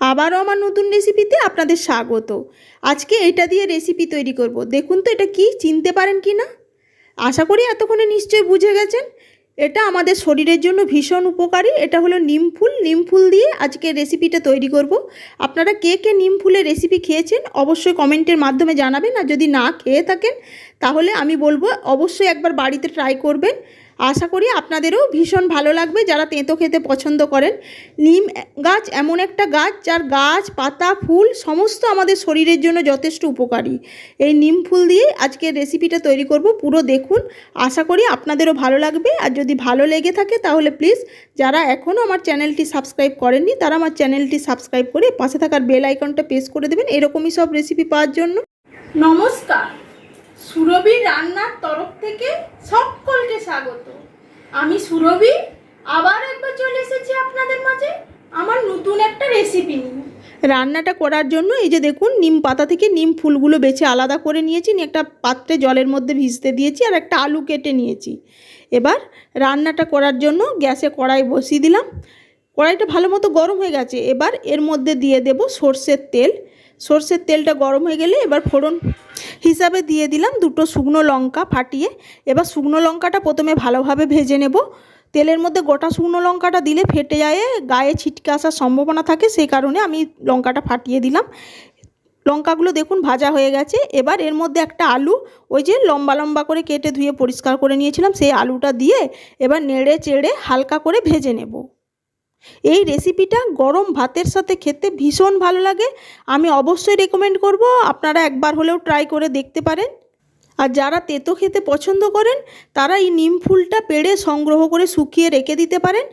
আবারও আমার নতুন রেসিপিতে আপনাদের স্বাগত। আজকে এটা দিয়ে রেসিপি তৈরি করব। দেখুন তো এটা কি? চিনতে পারেন কি না? আশা করি এতক্ষণে নিশ্চয়ই বুঝে গেছেন। এটা আমাদের শরীরের জন্য ভীষণ উপকারী। এটা হলো নিম ফুল। নিম ফুল দিয়ে আজকে রেসিপিটা তৈরি করব। আপনারা কে কে নিম ফুলের রেসিপি খেয়েছেন অবশ্যই কমেন্টের মাধ্যমে জানাবেন। আর যদি না খেয়ে থাকেন, তাহলে আমি বলব অবশ্যই একবার বাড়িতে ট্রাই করবেন। আশা করি আপনাদেরও ভীষণ ভালো লাগবে। যারা তেঁতো খেতে পছন্দ করেন, নিম গাছ এমন একটা গাছ যার গাছ, পাতা, ফুল সমস্ত আমাদের শরীরের জন্য যথেষ্ট উপকারী। এই নিম ফুল দিয়ে আজকে রেসিপিটা তৈরি করব, পুরো দেখুন। আশা করি আপনাদেরও ভালো লাগবে। আর যদি ভালো লেগে থাকে তাহলে প্লিজ, যারা এখনও আমার চ্যানেলটি সাবস্ক্রাইব করেননি, তারা আমার চ্যানেলটি সাবস্ক্রাইব করে পাশে থাকার বেল আইকনটা প্রেস করে দেবেন। এরকমই সব রেসিপি পাওয়ার জন্য। নমস্কার। সুরভি রান্নার তরফ থেকে সকলকে স্বাগত। আমি সুরভি, আবার একবার চলে এসেছি আপনাদের মাঝে আমার নতুন একটা রেসিপি নিয়ে। রান্নাটা করার জন্য এই যে দেখুন, নিম পাতা থেকে নিম ফুলগুলো বেছে আলাদা করে নিয়েছি, নিয়ে একটা পাত্রে জলের মধ্যে ভিজতে দিয়েছি আর একটা আলু কেটে নিয়েছি। এবার রান্নাটা করার জন্য গ্যাসে কড়াই বসিয়ে দিলাম। কড়াইটা ভালো মতো গরম হয়ে গেছে। এবার এর মধ্যে দিয়ে দেব সর্ষের তেল। সর্ষের তেলটা গরম হয়ে গেলে এবার ফোড়ন হিসাবে দিয়ে দিলাম দুটো শুকনো লঙ্কা ফাটিয়ে। এবার শুকনো লঙ্কাটা প্রথমে ভালোভাবে ভেজে নেব। তেলের মধ্যে গোটা শুকনো লঙ্কাটা দিলে ফেটে যায়, গায়ে ছিটকে আসার সম্ভাবনা থাকে, সেই কারণে আমি লঙ্কাটা ফাটিয়ে দিলাম। লঙ্কাগুলো দেখুন ভাজা হয়ে গেছে। এবার এর মধ্যে একটা আলু, ওই যে লম্বা লম্বা করে কেটে ধুয়ে পরিষ্কার করে নিয়েছিলাম, সেই আলুটা দিয়ে এবার নেড়ে চেড়ে হালকা করে ভেজে নেব। এই রেসিপিটা গরম ভাতের সাথে খেতে ভীষণ ভালো লাগে। আমি অবশ্যই রেকমেন্ড করব, আপনারা একবার হলেও ট্রাই করে দেখতে পারেন। আর যারা তেতো খেতে পছন্দ করেন, তারা এই নিম ফুলটা পেড়ে সংগ্রহ করে শুকিয়ে রেখে দিতে পারেন।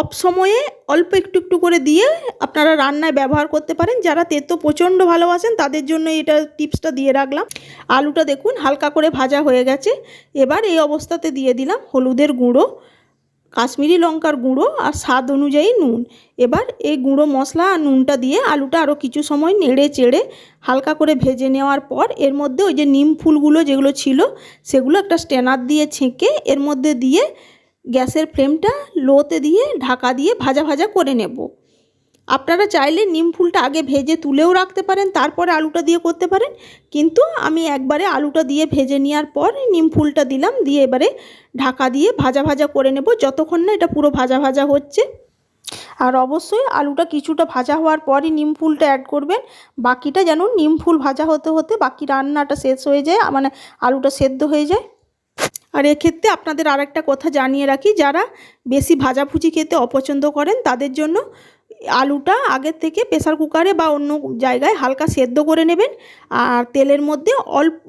অফ সময়ে অল্প একটু একটু করে দিয়ে আপনারা রান্নায় ব্যবহার করতে পারেন। যারা তেতো প্রচণ্ড ভালোবাসেন, তাদের জন্য এটা টিপসটা দিয়ে রাখলাম। আলুটা দেখুন হালকা করে ভাজা হয়ে গেছে। এবার এই অবস্থাতে দিয়ে দিলাম হলুদের গুঁড়ো। কাশ্মীরি লঙ্কার গুঁড়ো আর স্বাদ অনুযায়ী নুন। এবার এই গুঁড়ো মশলা আর নুনটা দিয়ে আলুটা আরও কিছু সময় নেড়ে চেড়ে হালকা করে ভেজে নেওয়ার পর এর মধ্যে ওই যে নিম ফুলগুলো যেগুলো ছিল, সেগুলো একটা স্ট্যানার দিয়ে ছেঁকে এর মধ্যে দিয়ে গ্যাসের ফ্লেমটা লোতে দিয়ে ঢাকা দিয়ে ভাজা ভাজা করে নেব। আপনারা চাইলে নিম ফুলটা আগে ভেজে তুলেও রাখতে পারেন, তারপরে আলুটা দিয়ে করতে পারেন। কিন্তু আমি একবারে আলুটা দিয়ে ভেজে নেওয়ার পর নিম ফুলটা দিলাম, দিয়ে এবারে ঢাকা দিয়ে ভাজা ভাজা করে নেব। যতক্ষণ না এটা পুরো ভাজা ভাজা হচ্ছে। আর অবশ্যই আলুটা কিছুটা ভাজা হওয়ার পরই নিম ফুলটা অ্যাড করবেন। বাকিটা যেন নিম ফুল ভাজা হতে হতে বাকি রান্নাটা শেষ হয়ে যায় মানে আলুটা সেদ্ধ হয়ে যায়। আর এক্ষেত্রে আপনাদের আরেকটা কথা জানিয়ে রাখি, যারা বেশি ভাজাভুজি খেতে অপছন্দ করেন, তাদের জন্য আলুটা আগের থেকে প্রেসার কুকারে বা অন্য জায়গায় হালকা সেদ্ধ করে নেবেন। আর তেলের মধ্যে অল্প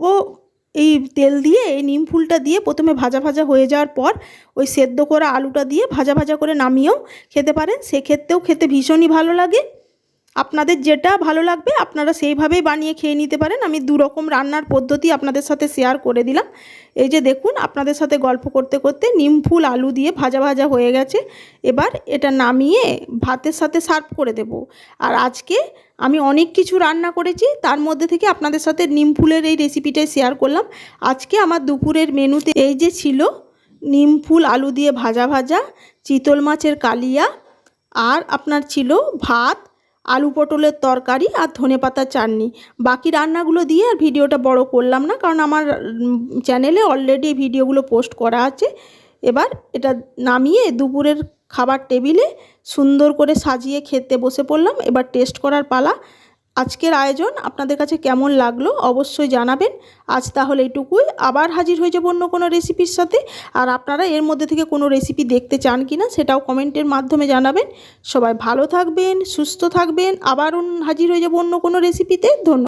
এই তেল দিয়ে, এই নিম ফুলটা দিয়ে প্রথমে ভাজা ভাজা হয়ে যাওয়ার পর ওই সেদ্ধ করা আলুটা দিয়ে ভাজা ভাজা করে নামিয়েও খেতে পারেন। সেক্ষেত্রেও খেতে ভীষণই ভালো লাগে। আপনাদের যেটা ভালো লাগবে, আপনারা সেইভাবেই বানিয়ে খেয়ে নিতে পারেন। আমি দু রকম রান্নার পদ্ধতি আপনাদের সাথে শেয়ার করে দিলাম। এই যে দেখুন, আপনাদের সাথে গল্প করতে করতে নিম ফুল, আলু দিয়ে ভাজা ভাজা হয়ে গেছে। এবার এটা নামিয়ে ভাতের সাথে সার্ভ করে দেব। আর আজকে আমি অনেক কিছু রান্না করেছি, তার মধ্যে থেকে আপনাদের সাথে নিম ফুলের এই রেসিপিটাই শেয়ার করলাম। আজকে আমার দুপুরের মেনুতে এই যে ছিল নিম ফুল, আলু দিয়ে ভাজা ভাজা, চিতল মাছের কালিয়া, আর আপনার ছিল ভাত আলু পটলের তরকারি আর ধনে পাতার চাটনি। বাকি রান্নাগুলো দিয়ে আর ভিডিওটা বড় করলাম না, কারণ আমার চ্যানেলে অলরেডি ভিডিওগুলো পোস্ট করা আছে। এবার এটা নামিয়ে দুপুরের খাবার টেবিলে সুন্দর করে সাজিয়ে খেতে বসে পড়লাম। এবার টেস্ট করার পালা। আজকের আয়োজন আপনাদের কাছে কেমন লাগল অবশ্যই জানাবেন। আজ তাহলে এইটুকুই আবার হাজির হয়ে যাব অন্য কোনো রেসিপির সাথে। আর আপনারা এর মধ্যে থেকে কোনো রেসিপি দেখতে চান কি না সেটাও কমেন্টের মাধ্যমে জানাবেন। সবাই ভালো থাকবেন, সুস্থ থাকবেন। আবার হাজির হয়ে যাব অন্য কোনো রেসিপিতে। ধন্যবাদ।